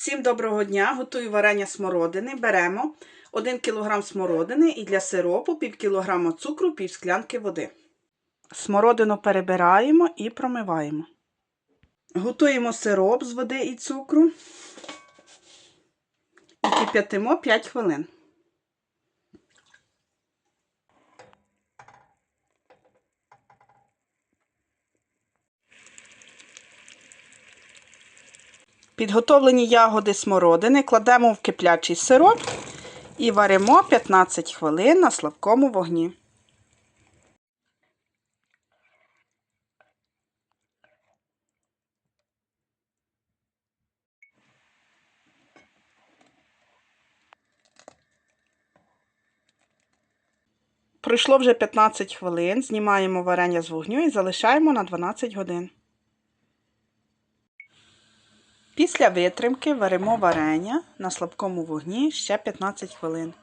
Всім доброго дня! Готую варення смородини. Беремо 1 кг смородини і для сиропу пів кілограма цукру, пів склянки води. Смородину перебираємо і промиваємо. Готуємо сироп з води і цукру і кип'ятимо 5 хвилин. Підготовлені ягоди смородини кладемо в киплячий сироп і варимо 15 хвилин на слабкому вогні. Пройшло вже 15 хвилин, знімаємо варення з вогню і залишаємо на 12 годин. Після витримки варимо варення на слабкому вогні ще 15 хвилин.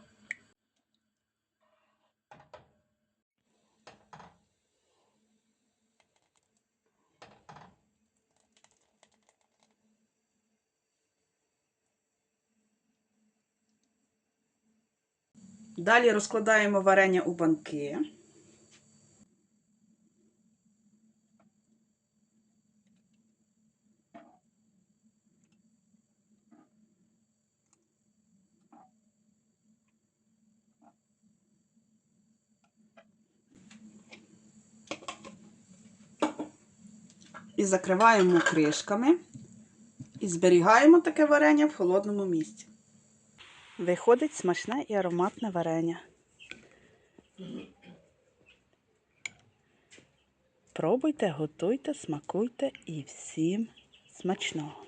Далі розкладаємо варення у банки. І закриваємо кришками і зберігаємо таке варення в холодному місці. Виходить смачне і ароматне варення. Пробуйте, готуйте, смакуйте і всім смачного!